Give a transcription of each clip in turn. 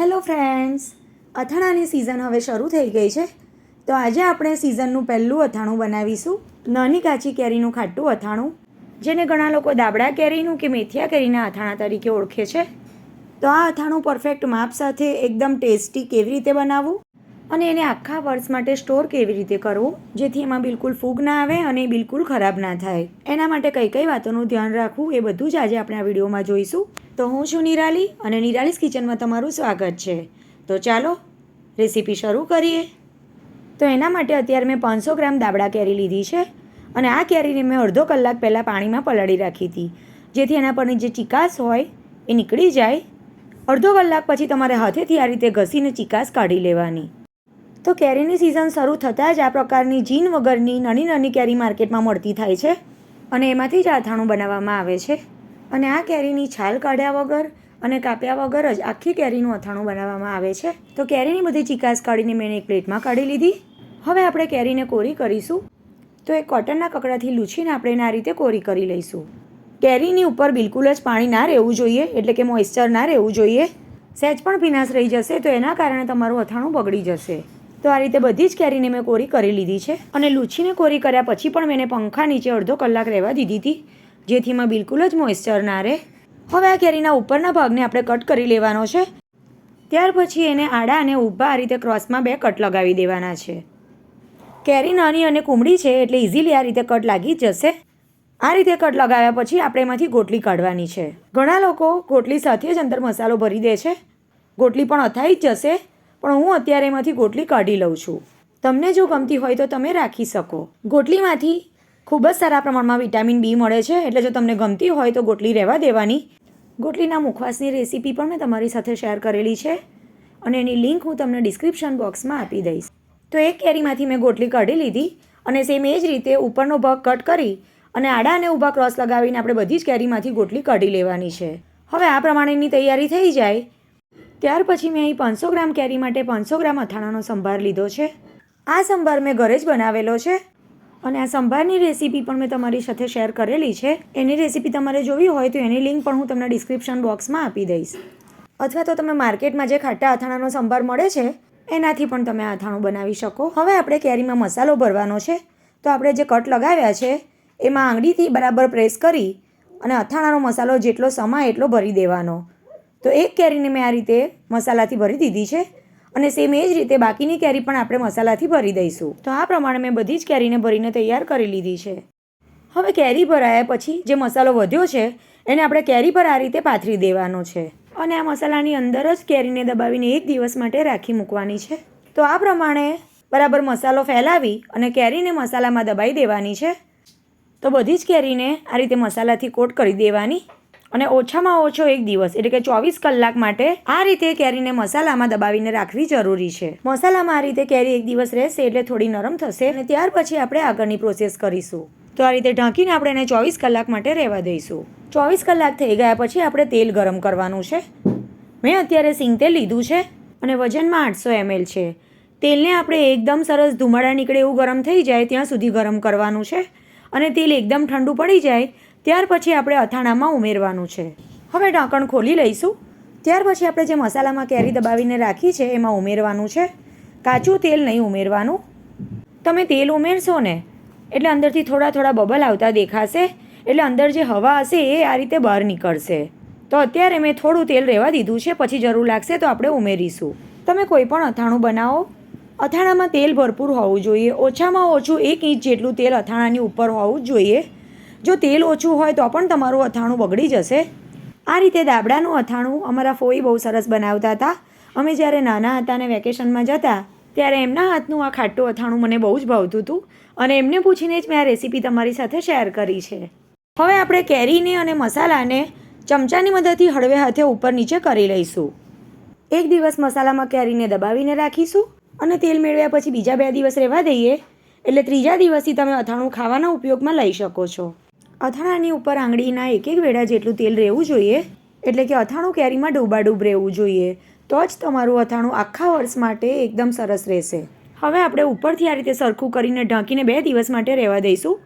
Hello friends, અથાણાની season હવે શરૂ થઈ ગઈ છે. તો આજે આપણે સિઝનનું પહેલું અથાણું બનાવીશું. નાની કાચી કેરીનું ખાટું અથાણું, જેને ઘણા લોકો દાબડા કેરીનું કે મેથિયા કેરીના અથાણા તરીકે ઓળખે છે. તો આ અથાણું પરફેક્ટ માપ સાથે એકદમ ટેસ્ટી કેવી રીતે બનાવવું? અને એને આખા વર્ષ માટે સ્ટોર કેવી રીતે કરવું, જેથી એમાં બિલકુલ ફૂગ ના આવે અને બિલકુલ ખરાબ ના થાય. એના માટે કઈ કઈ વાતોનું ધ્યાન રાખવું એ બધું જ આજે આપણે આ વિડીયોમાં જોઈશું. તો હું છું નિરાલી અને નિરાલીસ કિચનમાં તમારું સ્વાગત છે. તો ચાલો, રેસીપી શરૂ કરીએ. તો એના માટે અત્યારે મેં પાંચસો ગ્રામ દાબડા કેરી લીધી છે અને આ કેરીને મેં અડધો કલાક પહેલાં પાણીમાં પલાળી રાખી હતી. જેથી એના પરની જે ચિકાસ હોય એ નીકળી જાય. અડધો કલાક પછી તમારે હાથેથી આ રીતે ઘસીને ચિકાસ કાઢી લેવાની. તો કેરીની સિઝન શરૂ થતાં જ આ પ્રકારની જીન વગરની નાની નાની કેરી માર્કેટમાં મળતી થાય છે અને એમાંથી જ અથાણું બનાવવામાં આવે છે. અને આ કેરીની છાલ કાઢ્યા વગર અને કાપ્યા વગર જ આખી કેરીનું અથાણું બનાવવામાં આવે છે. તો કેરીની બધી ચિકાસ કાઢીને મેં એક પ્લેટમાં કાઢી લીધી. હવે આપણે કેરીને કોરી કરીશું. તો એ કોટનના કકડાથી લૂછીને આપણે આ રીતે કોરી કરી લઈશું. કેરીની ઉપર બિલકુલ જ પાણી ના રહેવું જોઈએ, એટલે કે મોઇસ્ચર ના રહેવું જોઈએ. સહેજ પણ ભીનાશ રહી જશે તો એના કારણે તમારું અથાણું બગડી જશે. તો આ રીતે બધી જ કેરીને મેં કોરી કરી લીધી છે. અને લૂછીને કોરી કર્યા પછી પણ મેં પંખા નીચે અડધો કલાક રહેવા દીધી હતી, જેથી એમાં બિલકુલ જ મોઇસ્ચર ના રહે. હવે આ કેરીના ઉપરના ભાગને આપણે કટ કરી લેવાનો છે. ત્યાર પછી એને આડા અને ઊભા આ રીતે ક્રોસમાં બે કટ લગાવી દેવાના છે. કેરી નાની અને કુમળી છે એટલે ઇઝીલી આ રીતે કટ લાગી જશે. આ રીતે કટ લગાવ્યા પછી આપણે એમાંથી ગોટલી કાઢવાની છે. ઘણા લોકો ગોટલી સાથે જ અંદર મસાલો ભરી દે છે. ગોટલી પણ અથાઈ જ જશે. પણ હું અત્યારે એમાંથી ગોટલી કાઢી લઉં છું. તમને જો ગમતી હોય તો તમે રાખી શકો. ગોટલીમાંથી ખૂબ જ સારા પ્રમાણમાં વિટામિન બી મળે છે, એટલે જો તમને ગમતી હોય તો ગોટલી રહેવા દેવાની. ગોટલીના મુખવાસની રેસીપી પણ મેં તમારી સાથે શેર કરેલી છે અને એની લિંક હું તમને ડિસ્ક્રિપ્શન બોક્સમાં આપી દઈશ. તો એક કેરીમાંથી મેં ગોટલી કાઢી લીધી અને સેમ એ જ રીતે ઉપરનો ભાગ કટ કરી અને આડા અને ઊભા ક્રોસ લગાવીને આપણે બધી જ કેરીમાંથી ગોટલી કાઢી લેવાની છે. હવે આ પ્રમાણેની તૈયારી થઈ જાય ત્યાર પછી મેં અહીં પાંચસો ગ્રામ કેરી માટે પાંચસો ગ્રામ અથાણાનો સંભાર લીધો છે. આ સંભાર મેં ઘરે જ બનાવેલો છે અને આ સંભારની રેસીપી પણ મેં તમારી સાથે શેર કરેલી છે. એની રેસીપી તમારે જોવી હોય તો એની લિંક પણ હું તમને ડિસ્ક્રિપ્શન બોક્સમાં આપી દઈશ. અથવા તો તમે માર્કેટમાં જે ખાટા અથાણાનો સંભાર મળે છે, એનાથી પણ તમે આ અથાણું બનાવી શકો. હવે આપણે કેરીમાં મસાલો ભરવાનો છે. તો આપણે જે કટ લગાવ્યા છે, એમાં આંગળીથી બરાબર પ્રેસ કરી અને અથાણાનો મસાલો જેટલો સમાય એટલો ભરી દેવાનો. તો એક કેરીને મેં આ રીતે મસાલાથી ભરી દીધી છે. અને સેમ એ જ રીતે બાકીની કેરી પણ આપણે મસાલાથી ભરી દઈશું. તો આ પ્રમાણે મેં બધી જ કેરીને ભરીને તૈયાર કરી લીધી છે. હવે કેરી ભરાયા પછી જે મસાલો વધ્યો છે, એને આપણે કેરી પર આ રીતે પાથરી દેવાનો છે. અને આ મસાલાની અંદર જ કેરીને દબાવીને એક દિવસ માટે રાખી મૂકવાની છે. તો આ પ્રમાણે બરાબર મસાલો ફેલાવી અને કેરીને મસાલામાં દબાઈ દેવાની છે. તો બધી જ કેરીને આ રીતે મસાલાથી કોટ કરી દેવાની. અને ઓછામાં ઓછો એક દિવસ, એટલે કે ચોવીસ કલાક માટે આ રીતે કેરીને મસાલામાં દબાવીને રાખવી જરૂરી છે. મસાલામાં આ રીતે કેરી એક દિવસ રહેશે એટલે થોડી નરમ થશે અને ત્યાર પછી આપણે આગળની પ્રોસેસ કરીશું. તો આ રીતે ઢાંકીને આપણે એને ચોવીસ કલાક માટે રહેવા દઈશું. ચોવીસ કલાક થઈ ગયા પછી આપણે તેલ ગરમ કરવાનું છે. મેં અત્યારે સિંગ તેલ લીધું છે અને વજનમાં આઠસો એમએલ છે. તેલને આપણે એકદમ સરસ ધુમાડા નીકળે એવું ગરમ થઈ જાય ત્યાં સુધી ગરમ કરવાનું છે. અને તેલ એકદમ ઠંડુ પડી જાય ત્યાર પછી આપણે અથાણામાં ઉમેરવાનું છે. હવે ઢાંકણ ખોલી લઈશું. ત્યાર પછી આપણે જે મસાલામાં કેરી દબાવીને રાખી છે, એમાં ઉમેરવાનું છે. કાચું તેલ નહીં ઉમેરવાનું. તમે તેલ ઉમેરશો ને, એટલે અંદરથી થોડા થોડા બબલ આવતા દેખાશે. એટલે અંદર જે હવા હશે એ આ રીતે બહાર નીકળશે. તો અત્યારે મેં થોડું તેલ રહેવા દીધું છે, પછી જરૂર લાગશે તો આપણે ઉમેરીશું. તમે કોઈ પણ અથાણું બનાવો. અથાણામાં તેલ ભરપૂર હોવું જોઈએ. ઓછામાં ઓછું એક ઇંચ જેટલું તેલ અથાણાની ઉપર હોવું જ જોઈએ. જો તેલ ઓછું હોય તો પણ તમારું અથાણું બગડી જશે. આ રીતે દાબડાનું અથાણું અમારા ફોઈ બહુ સરસ બનાવતા હતા. અમે જ્યારે નાના હતા અને વેકેશનમાં જતા, ત્યારે એમના હાથનું આ ખાટું અથાણું મને બહુ જ ભાવતું હતું અને એમને પૂછીને જ મેં આ રેસીપી તમારી સાથે શેર કરી છે. હવે આપણે કેરીને અને મસાલાને ચમચાની મદદથી હળવે હાથે ઉપર નીચે કરી લઈશું. એક દિવસ મસાલામાં કેરીને દબાવીને રાખીશું અને તેલ મેળવ્યા પછી બીજા બે દિવસ રહેવા દઈએ, એટલે ત્રીજા દિવસથી તમે અથાણું ખાવાના ઉપયોગમાં લઈ શકો છો. અથાણાની ઉપર આંગળીના એક એક વેડા જેટલું તેલ રહેવું જોઈએ, એટલે કે અથાણું કેરીમાં ડૂબાડૂબ રહેવું જોઈએ, તો જ તમારું અથાણું આખા વર્ષ માટે એકદમ સરસ રહેશે. હવે આપણે ઉપરથી આ રીતે સરખું કરીને ઢાંકીને બે દિવસ માટે રહેવા દઈશું.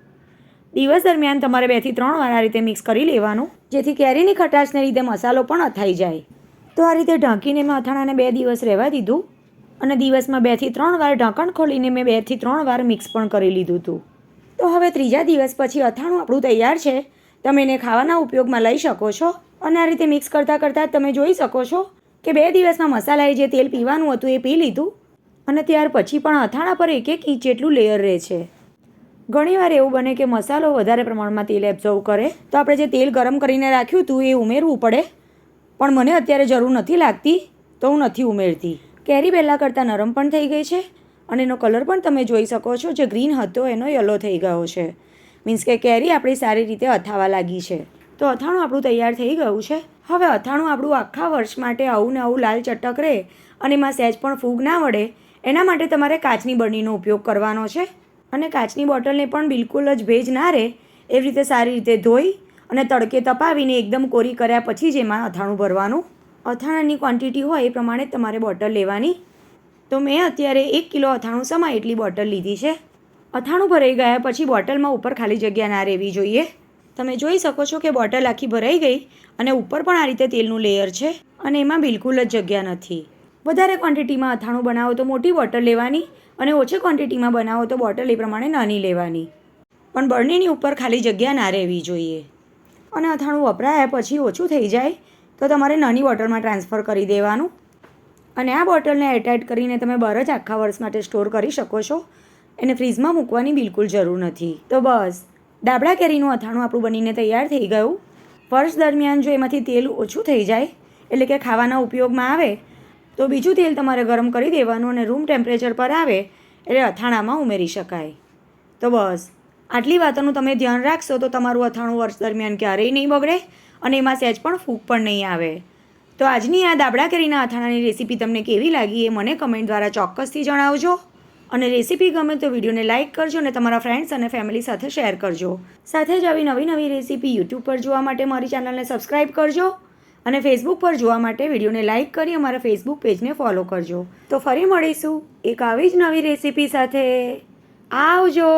દિવસ દરમિયાન તમારે બેથી ત્રણ વાર આ રીતે મિક્સ કરી લેવાનું, જેથી કેરીની ખટાશને લીધે મસાલો પણ અથાઈ જાય. તો આ રીતે ઢાંકીને મેં અથાણાને બે દિવસ રહેવા દીધું, અને દિવસમાં બેથી ત્રણ વાર ઢાંકણ ખોલીને મેં બેથી ત્રણ વાર મિક્સ પણ કરી લીધું હતું તો હવે ત્રીજા દિવસ પછી અથાણું આપણું તૈયાર છે. તમે એને ખાવાના ઉપયોગમાં લઈ શકો છો. અને આ રીતે મિક્સ કરતાં કરતાં તમે જોઈ શકો છો કે બે દિવસમાં મસાલાએ જે તેલ પીવાનું હતું એ પી લીધું. અને ત્યાર પછી પણ અથાણા પર એક એક ઇંચ જેટલું લેયર રહે છે. ઘણીવાર એવું બને કે મસાલો વધારે પ્રમાણમાં તેલ એબ્ઝર્વ કરે. તો આપણે જે તેલ ગરમ કરીને રાખ્યું હતું એ ઉમેરવું પડે. પણ મને અત્યારે જરૂર નથી લાગતી, તો હું નથી ઉમેરતી. કેરી પહેલાં કરતાં નરમ પણ થઈ ગઈ છે. અને એનો કલર પણ તમે જોઈ શકો છો. જે ગ્રીન હતો એનો યલો થઈ ગયો છે. મીન્સ કે કેરી આપણી સારી રીતે અથાવા લાગી છે. તો અથાણું આપણું તૈયાર થઈ ગયું છે. હવે અથાણું આપણું આખા વર્ષ માટે આવું ને આવું લાલ ચટક રહે અને એમાં સહેજ પણ ફૂગ ના વળે, એના માટે તમારે કાચની બરણીનો ઉપયોગ કરવાનો છે. અને કાચની બોટલને પણ બિલકુલ જ ભેજ ના રહે. એવી રીતે સારી રીતે ધોઈ અને તડકે તપાવીને એકદમ કોરી કર્યા પછી જ એમાં અથાણું ભરવાનું. અથાણાની ક્વોન્ટિટી હોય એ પ્રમાણે તમારે બોટલ લેવાની. તો મેં અત્યારે એક કિલો અથાણું સમાય એટલી બોટલ લીધી છે. અથાણું ભરાઈ ગયા પછી બોટલમાં ઉપર ખાલી જગ્યા ના રહેવી જોઈએ. તમે જોઈ શકો છો કે બોટલ આખી ભરાઈ ગઈ અને ઉપર પણ આ રીતે તેલનું લેયર છે અને એમાં બિલકુલ જ જગ્યા નથી. વધારે ક્વોન્ટિટીમાં અથાણું બનાવો તો મોટી બોટલ લેવાની અને ઓછી ક્વોન્ટિટીમાં બનાવો તો બોટલ એ પ્રમાણે નાની લેવાની. પણ બરણીની ઉપર ખાલી જગ્યા ના રહેવી જોઈએ. અને અથાણું વપરાયા પછી ઓછું થઈ જાય તો તમારે નાની બોટલમાં ટ્રાન્સફર કરી દેવાનું. અને આ બોટલને એરટાઇટ કરીને તમે બહાર જ આખા વર્ષ માટે સ્ટોર કરી શકો છો. એને ફ્રીઝમાં મૂકવાની બિલકુલ જરૂર નથી. તો બસ દાબળા કેરીનું અથાણું આપણું બનીને તૈયાર થઈ ગયું. વર્ષ દરમિયાન જો એમાંથી તેલ ઓછું થઈ જાય, એટલે કે ખાવાના ઉપયોગમાં આવે, તો બીજું તેલ તમારે ગરમ કરી દેવાનું અને રૂમ ટેમ્પરેચર પર આવે, એટલે અથાણામાં ઉમેરી શકાય. તો બસ, આટલી વાતોનું તમે ધ્યાન રાખશો તો તમારું અથાણું વર્ષ દરમિયાન ક્યારેય નહીં બગડે અને એમાં સહેજ પણ ફૂગ પણ નહીં આવે. તો આજની આ દાબડા કેરીના અથાણાની રેસીપી તમને કેવી લાગી એ મને કમેન્ટ દ્વારા ચોક્કસથી જણાવજો. અને રેસીપી ગમે તો વિડીયોને લાઇક કરજો અને તમારા ફ્રેન્ડ્સ અને ફેમિલી સાથે શેર કરજો. સાથે જ આવી નવી નવી રેસીપી યુટ્યુબ પર જોવા માટે મારી ચેનલને સબસ્ક્રાઇબ કરજો અને ફેસબુક પર જોવા માટે વિડીયોને લાઇક કરી અમારા ફેસબુક પેજને ફોલો કરજો. તો ફરી મળીશું એક આવી જ નવી રેસીપી સાથે. આવજો!